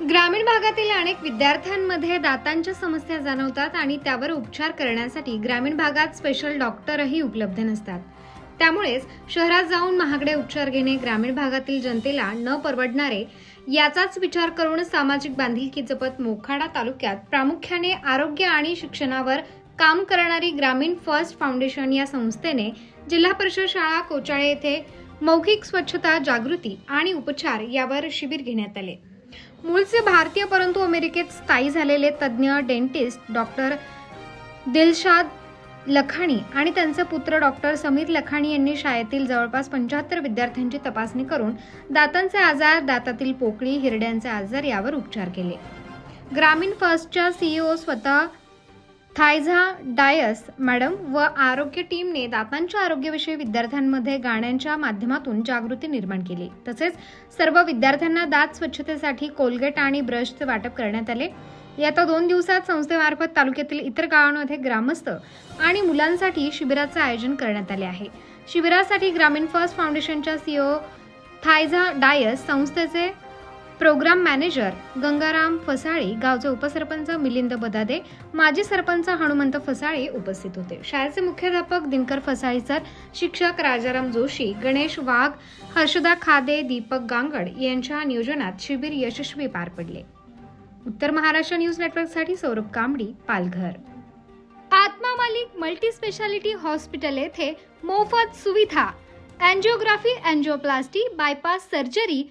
ग्रामीण भागातील अनेक विद्यार्थ्यांमध्ये दातांच्या समस्या जाणवतात आणि त्यावर उपचार करण्यासाठी ग्रामीण भागात स्पेशल डॉक्टरही उपलब्ध नसतात. त्यामुळेच शहरात जाऊन महागडे उपचार घेणे ग्रामीण भागातील जनतेला न परवडणारे याचाच विचार करून सामाजिक बांधिलकी जपत मोखाडा तालुक्यात प्रामुख्याने आरोग्य आणि शिक्षणावर काम करणारी ग्रामीण फर्स्ट फाउंडेशन या संस्थेने जिल्हा परिषद शाळा कोचाळे येथे मौखिक स्वच्छता जागृती आणि उपचार यावर शिबिर घेण्यात आले. मूळचे भारतीय परंतु अमेरिकेत स्थायी झालेले तज्ज्ञ डेंटिस्ट डॉक्टर दिलशाद लखाणी आणि त्यांचे पुत्र डॉक्टर समीर लखाणी यांनी शाळेतील जवळपास पंच्याहत्तर विद्यार्थ्यांची तपासणी करून दातांचे आजार दातातील पोकळी हिरड्यांचे आजार यावर उपचार केले. ग्रामीण फर्स्टच्या सीईओ स्वतः थायझा डायस मॅडम व आरोग्य टीमने दातांच्या आरोग्याविषयी विद्यार्थ्यांमध्ये गाण्यांच्या माध्यमातून जागृती निर्माण केली. तसेच सर्व विद्यार्थ्यांना दात स्वच्छतेसाठी कोलगेट आणि ब्रशचे वाटप करण्यात आले. येत्या दोन दिवसात संस्थेमार्फत तालुक्यातील इतर गावांमध्ये ग्रामस्थ आणि मुलांसाठी शिबिराचे आयोजन करण्यात आले आहे. शिबिरासाठी ग्रामीण फर्स्ट फाउंडेशनच्या सीओ थायझा डायस संस्थेचे प्रोग्राम मॅनेजर गंगाराम फसाळे गावचे उपसरपंच मिलिंद बदादे माजी सरपंच हनुमंत फसाळे उपस्थित होते. शाळेचे मुख्याध्यापक दिनकर फसाळे सर शिक्षक राजाराम जोशी गणेश वाघ हर्षदा खादे दीपक गांगड यांच्या नियोजनात शिबिर यशस्वी पार पडले. उत्तर महाराष्ट्र न्यूज नेटवर्कसाठी Saurabh Kambadi Palghar. Atma Malik multi speciality hospital येथे मोफत सुविधा. Angiography angioplasty bypass surgery